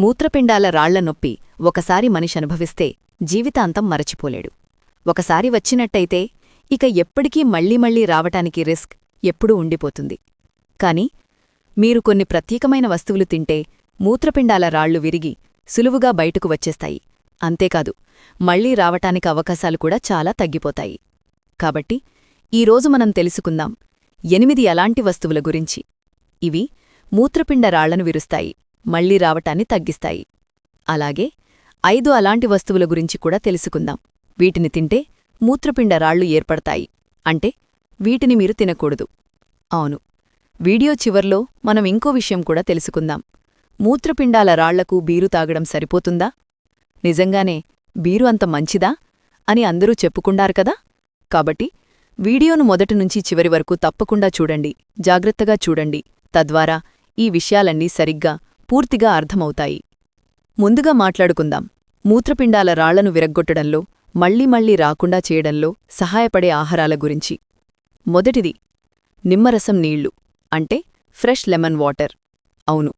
మూత్రపిండాల రాళ్ళ నొప్పి ఒకసారి మనిషి అనుభవిస్తే జీవితాంతం మరచిపోలేడు. ఒకసారి వచ్చినట్టయితే ఇక ఎప్పటికీ మళ్ళీ మళ్ళీ రావటానికి రిస్క్ ఎప్పుడూ ఉండిపోతుంది. కాని మీరు కొన్ని ప్రత్యేకమైన వస్తువులు తింటే మూత్రపిండాల రాళ్ళు విరిగి సులువుగా బయటకు వచ్చేస్తాయి. అంతేకాదు మళ్ళీ రావటానికి అవకాశాలు కూడా చాలా తగ్గిపోతాయి. కాబట్టి ఈరోజు మనం తెలుసుకుందాం ఎనిమిది అలాంటి వస్తువుల గురించి. ఇవి మూత్రపిండ రాళ్ళను విరుస్తాయి. మళ్ళీ రావటాన్ని తగ్గిస్తాయి. అలాగే ఐదు అలాంటి వస్తువుల గురించి కూడా తెలుసుకుందాం. వీటిని తింటే మూత్రపిండ రాళ్ళు ఏర్పడతాయి. అంటే వీటిని మీరు తినకూడదు. అవును. వీడియో చివర్లో మనం ఇంకో విషయం కూడా తెలుసుకుందాం. మూత్రపిండాల రాళ్ళకు బీరు తాగడం సరిపోతుందా? నిజంగానే బీరు అంత మంచిదా? అని అందరూ చెప్పుకుండారు కదా? కాబట్టి వీడియోను మొదటి నుంచి చివరి వరకు తప్పకుండా చూడండి. జాగ్రత్తగా చూడండి. తద్వారా ఈ విషయాలన్నీ సరిగ్గా పూర్తిగా అర్థమవుతాయి. ముందుగా మాట్లాడుకుందాం. మూత్రపిండాల రాళ్ళను విరగ్గొట్టడంలో మళ్ళీ మళ్ళీ రాకుండా చేయడంలో సహాయపడే ఆహారాల గురించి. మొదటిది నిమ్మరసం నీళ్ళు అంటే ఫ్రెష్ లెమన్ వాటర్. అవును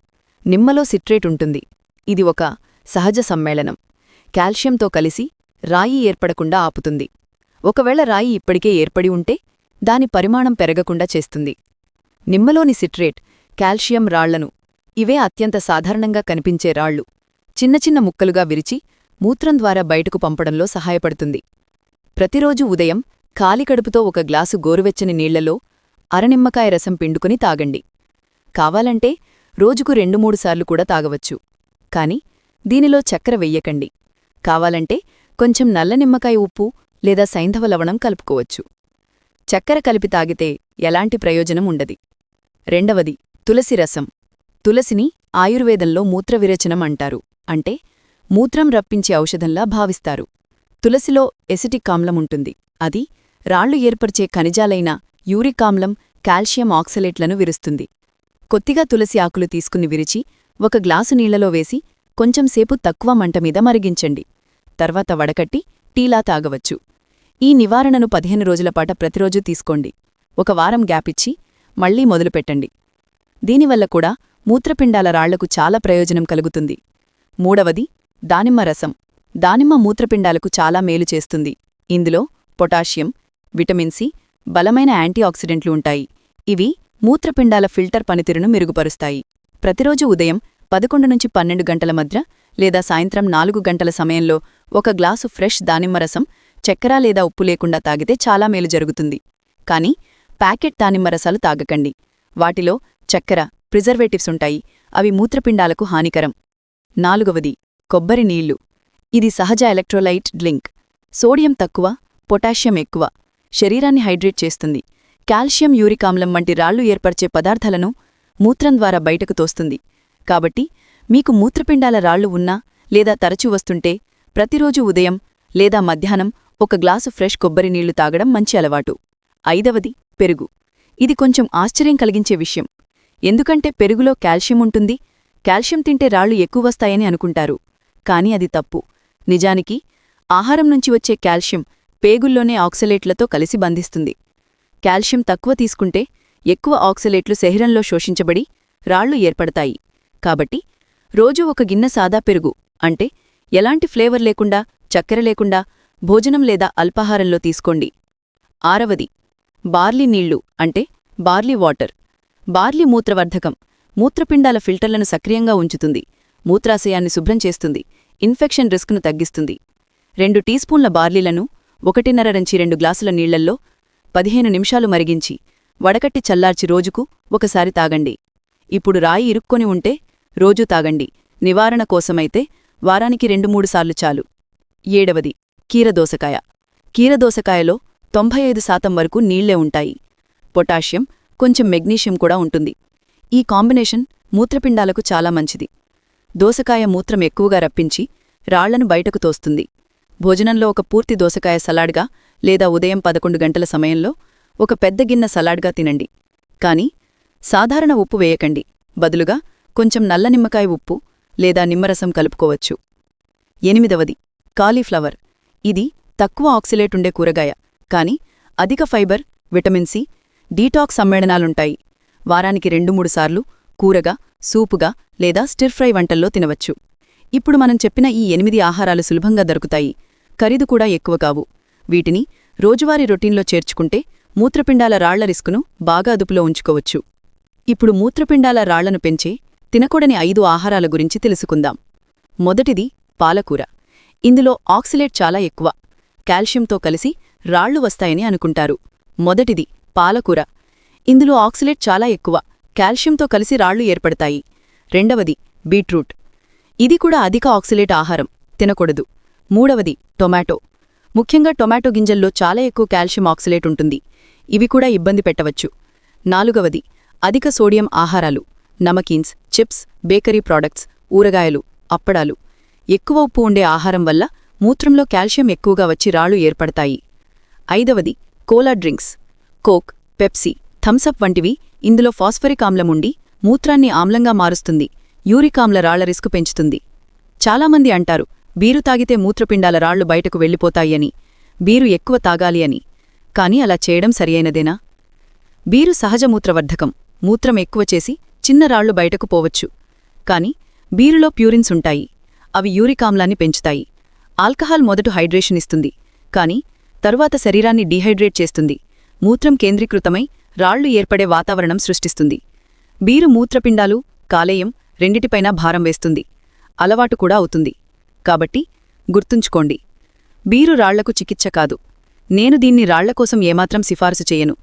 నిమ్మలో సిట్రేట్ ఉంటుంది. ఇది ఒక సహజ సమ్మేళనం. కాల్షియంతో కలిసి రాయి ఏర్పడకుండా ఆపుతుంది. ఒకవేళ రాయి ఇప్పటికే ఏర్పడి ఉంటే దాని పరిమాణం పెరగకుండా చేస్తుంది. నిమ్మలోని సిట్రేట్ కాల్షియం రాళ్ళను ఇవే అత్యంత సాధారణంగా కనిపించే రాళ్ళు చిన్న చిన్న ముక్కలుగా విరిచి మూత్రం ద్వారా బయటకు పంపడంలో సహాయపడుతుంది. ప్రతిరోజు ఉదయం ఖాళీ కడుపుతో ఒక గ్లాసు గోరువెచ్చని నీళ్ళలో అరనిమ్మకాయ రసం పిండుకుని తాగండి. కావాలంటే రోజుకు రెండు మూడుసార్లు కూడా తాగవచ్చు. కాని దీనిలో చక్కెర వెయ్యకండి. కావాలంటే కొంచెం నల్ల నిమ్మకాయ ఉప్పు లేదా సైంధవ లవణం కలుపుకోవచ్చు. చక్కెర కలిపి తాగితే ఎలాంటి ప్రయోజనం ఉండది. రెండవది తులసి రసం. తులసిని ఆయుర్వేదంలో మూత్రవిరేచనం అంటారు. అంటే మూత్రం రప్పించే ఔషధంలా భావిస్తారు. తులసిలో ఎసిటిక్ ఆమ్లం ఉంటుంది. అది రాళ్ళు ఏర్పరిచే ఖనిజాలైన యూరిక్ ఆమ్లం కాల్షియం ఆక్సలేట్లను విరుస్తుంది. కొద్దిగా తులసి ఆకులు తీసుకుని విరిచి ఒక గ్లాసు నీళ్ళలో వేసి కొంచెంసేపు తక్కువ మంటమీద మరిగించండి. తర్వాత వడకట్టి టీలా తాగవచ్చు. ఈ నివారణను పదిహేను రోజులపాట ప్రతిరోజూ తీసుకోండి. ఒక వారం గ్యాపిచ్చి మళ్ళీ మొదలుపెట్టండి. దీనివల్ల కూడా మూత్రపిండాల రాళ్ళకు చాలా ప్రయోజనం కలుగుతుంది. మూడవది దానిమ్మ రసం. దానిమ్మ మూత్రపిండాలకు చాలా మేలు చేస్తుంది. ఇందులో పొటాషియం విటమిన్ సి బలమైన యాంటీఆక్సిడెంట్లు ఉంటాయి. ఇవి మూత్రపిండాల ఫిల్టర్ పనితీరును మెరుగుపరుస్తాయి. ప్రతిరోజు ఉదయం పదకొండు నుంచి పన్నెండు గంటల మధ్య లేదా సాయంత్రం నాలుగు గంటల సమయంలో ఒక గ్లాసు ఫ్రెష్ దానిమ్మ రసం చక్కెర లేదా ఉప్పు లేకుండా తాగితే చాలా మేలు జరుగుతుంది. కాని ప్యాకెట్ దానిమ్మ రసాలు తాగకండి. వాటిలో చక్కెర ప్రిజర్వేటివ్స్ ఉంటాయి. అవి మూత్రపిండాలకు హానికరం. నాలుగవది కొబ్బరి నీళ్ళు. ఇది సహజ ఎలక్ట్రోలైట్ డ్లింక్ సోడియం తక్కువ పొటాషియం ఎక్కువ. శరీరాన్ని హైడ్రేట్ చేస్తుంది. కాల్షియం యూరికామ్లం వంటి రాళ్ళు ఏర్పరిచే పదార్థాలను మూత్రం ద్వారా బయటకు తోస్తుంది. కాబట్టి మీకు మూత్రపిండాల రాళ్ళు ఉన్నా లేదా తరచూ వస్తుంటే ప్రతిరోజు ఉదయం లేదా మధ్యాహ్నం ఒక గ్లాసు ఫ్రెష్ కొబ్బరి నీళ్ళు తాగడం మంచి అలవాటు. ఐదవది పెరుగు. ఇది కొంచెం ఆశ్చర్యం కలిగించే విషయం. ఎందుకంటే పెరుగులో కాల్షియం ఉంటుంది. కాల్షియం తింటే రాళ్ళు ఎక్కువ వస్తాయని అనుకుంటారు. కాని అది తప్పు. నిజానికి ఆహారం నుంచి వచ్చే కాల్షియం పేగుల్లోనే ఆక్సలేట్లతో కలిసి బంధిస్తుంది. కాల్షియం తక్కువ తీసుకుంటే ఎక్కువ ఆక్సలేట్లు శరీరంలో శోషించబడి రాళ్ళు ఏర్పడతాయి. కాబట్టి రోజూ ఒక గిన్నె సాదా పెరుగు. అంటే ఎలాంటి ఫ్లేవర్ లేకుండా చక్కెర లేకుండా భోజనం లేదా అల్పాహారంలో తీసుకోండి. ఆరవది బార్లీ నీళ్ళు. అంటే బార్లీ వాటర్. బార్లీ మూత్రవర్ధకం మూత్రపిండాల ఫిల్టర్లను సక్రియంగా ఉంచుతుంది. మూత్రాశయాన్ని శుభ్రం చేస్తుంది. ఇన్ఫెక్షన్ రిస్క్ను తగ్గిస్తుంది. రెండు టీస్పూన్ల బార్లీలను ఒకటిన్నర నుంచి రెండు గ్లాసుల నీళ్ళల్లో పదిహేను నిమిషాలు మరిగించి వడకట్టి చల్లార్చి రోజుకు ఒకసారి తాగండి. ఇప్పుడు రాయి ఇరుక్కొని ఉంటే రోజూ తాగండి. నివారణ కోసమైతే వారానికి రెండు మూడు సార్లు చాలు. ఏడవది కీరదోసకాయ కీరదోసకాయలో తొంభై ఐదు శాతం వరకు నీళ్ళే ఉంటాయి. పొటాషియం కొంచెం మెగ్నీషియం కూడా ఉంటుంది. ఈ కాంబినేషన్ మూత్రపిండాలకు చాలా మంచిది. దోసకాయ మూత్రం ఎక్కువగా రప్పించి రాళ్ళను బయటకు తోస్తుంది. భోజనంలో ఒక పూర్తి దోసకాయ సలాడ్గా లేదా ఉదయం పదకొండు గంటల సమయంలో ఒక పెద్ద గిన్నె సలాడ్గా తినండి. కాని సాధారణ ఉప్పు వేయకండి. బదులుగా కొంచెం నల్ల నిమ్మకాయ ఉప్పు లేదా నిమ్మరసం కలుపుకోవచ్చు. ఎనిమిదవది కాలీఫ్లవర్. ఇది తక్కువ ఆక్సిలేటుండే కూరగాయ కాని అధిక ఫైబర్ విటమిన్ సి డీటాక్స్ సమ్మేళనాలుంటాయి. వారానికి రెండు మూడు సార్లు కూరగా సూపుగా లేదా స్టిర్ ఫ్రై వంటల్లో తినవచ్చు. ఇప్పుడు మనం చెప్పిన ఈ ఎనిమిది ఆహారాలు సులభంగా దొరుకుతాయి. ఖరీదు కూడా ఎక్కువ కావు. వీటిని రోజువారీ రొటీన్లో చేర్చుకుంటే మూత్రపిండాల రాళ్ళ రిస్కును బాగా అదుపులో ఉంచుకోవచ్చు. ఇప్పుడు మూత్రపిండాల రాళ్ళను పెంచే తినకూడని ఐదు ఆహారాల గురించి తెలుసుకుందాం. మొదటిది పాలకూర. ఇందులో ఆక్సిలేట్ చాలా ఎక్కువ. కాల్షియంతో కలిసి రాళ్ళు వస్తాయని అనుకుంటారు. మొదటిది పాలకూర. ఇందులో ఆక్సిలేట్ చాలా ఎక్కువ. కాల్షియంతో కలిసి రాళ్ళు ఏర్పడతాయి. రెండవది బీట్రూట్. ఇది కూడా అధిక ఆక్సిలేట్ ఆహారం. తినకూడదు. మూడవది టొమాటో. ముఖ్యంగా టొమాటో గింజల్లో చాలా ఎక్కువ కాల్షియం ఆక్సిలేట్ ఉంటుంది. ఇవి కూడా ఇబ్బంది పెట్టవచ్చు. నాలుగవది అధిక సోడియం ఆహారాలు. నమకీన్స్ చిప్స్ బేకరీ ప్రోడక్ట్స్ ఊరగాయలు అప్పడాలు. ఎక్కువ ఉప్పు ఉండే ఆహారం వల్ల మూత్రంలో కాల్షియం ఎక్కువగా వచ్చి రాళ్ళు ఏర్పడతాయి. ఐదవది cola drinks. Coke Pepsi Thums Up వంటివి ఇందులో ఫాస్ఫరిక్ ఆమ్లం ఉండి మూత్రాన్ని ఆమ్లంగా మారుస్తుంది యూరిక్ ఆమ్ల రాళ్ళ రిస్కు పెంచుతుంది. చాలామంది అంటారు బీరు తాగితే మూత్రపిండాల రాళ్ళు బయటకు వెళ్ళిపోతాయని బీరు ఎక్కువ తాగాలి అని. కాని అలా చేయడం సరియైనదేనా? బీరు సహజ మూత్రవర్ధకం మూత్రం ఎక్కువ చేసి చిన్న రాళ్ళు బయటకు పోవచ్చు. కాని బీరులో ప్యూరిన్స్ ఉంటాయి అవి యూరికామ్లాన్ని పెంచుతాయి. ఆల్కహాల్ మొదట హైడ్రేషన్ ఇస్తుంది కాని తరువాత శరీరాన్ని డీహైడ్రేట్ చేస్తుంది. మూత్రం కేంద్రీకృతమై రాళ్ళు ఏర్పడే వాతావరణం సృష్టిస్తుంది. బీరు మూత్రపిండాలు కాలేయం రెండిటిపైనా భారం వేస్తుంది. అలవాటు కూడా అవుతుంది. కాబట్టి గుర్తుంచుకోండి. బీరు రాళ్ళకు చికిత్స కాదు. నేను దీన్ని రాళ్ళకోసం ఏమాత్రం సిఫార్సు చేయను.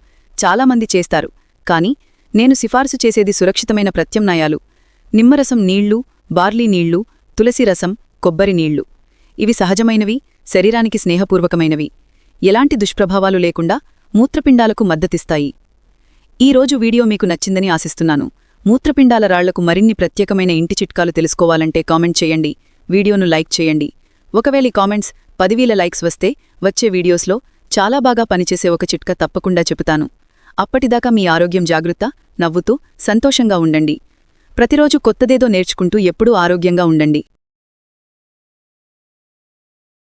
చాలామంది చేస్తారు. కాని నేను సిఫార్సు చేసేది సురక్షితమైన ప్రత్యామ్నాయాలు. నిమ్మరసం నీళ్ళు బార్లీ నీళ్ళు తులసి రసం కొబ్బరి నీళ్ళు. ఇవి సహజమైనవి శరీరానికి స్నేహపూర్వకమైనవి. ఎలాంటి దుష్ప్రభావాలు లేకుండా మూత్రపిండాలకు మద్దతిస్తాయి. ఈ రోజు వీడియో మీకు నచ్చిందని ఆశిస్తున్నాను. మూత్రపిండాల రాళ్ళకు మరిన్ని ప్రత్యేకమైన ఇంటి చిట్కాలు తెలుసుకోవాలంటే కామెంట్ చేయండి. వీడియోను లైక్ చేయండి. ఒకవేళ ఈ కామెంట్స్ పదివేల లైక్స్ వస్తే వచ్చే వీడియోస్లో చాలా బాగా పనిచేసే ఒక చిట్కా తప్పకుండా చెబుతాను. అప్పటిదాకా మీ ఆరోగ్యం జాగృత నవ్వుతూ సంతోషంగా ఉండండి. ప్రతిరోజు కొత్తదేదో నేర్చుకుంటూ ఎప్పుడూ ఆరోగ్యంగా ఉండండి.